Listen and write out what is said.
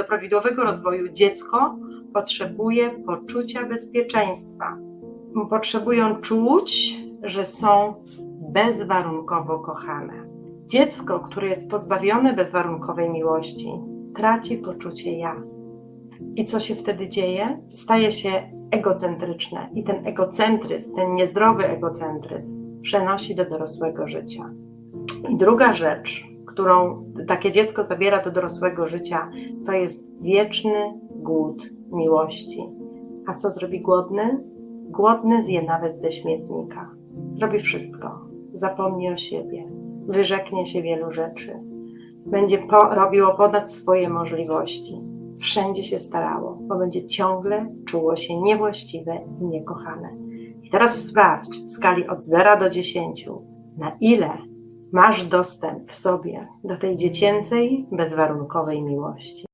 do prawidłowego rozwoju dziecko potrzebuje poczucia bezpieczeństwa. Potrzebują czuć, że są bezwarunkowo kochane. Dziecko, które jest pozbawione bezwarunkowej miłości, traci poczucie ja. I co się wtedy dzieje? Staje się egocentryczne i ten egocentryzm, ten niezdrowy egocentryzm przenosi do dorosłego życia. I druga rzecz, którą takie dziecko zabiera do dorosłego życia, to jest wieczny głód miłości. A co zrobi głodny? Głodny zje nawet ze śmietnika. Zrobi wszystko. Zapomni o siebie. Wyrzeknie się wielu rzeczy. Będzie po, robiło ponad swoje możliwości. Wszędzie się starało, bo będzie ciągle czuło się niewłaściwe i niekochane. I teraz sprawdź w skali od 0 do 10, na ile masz dostęp w sobie do tej dziecięcej, bezwarunkowej miłości.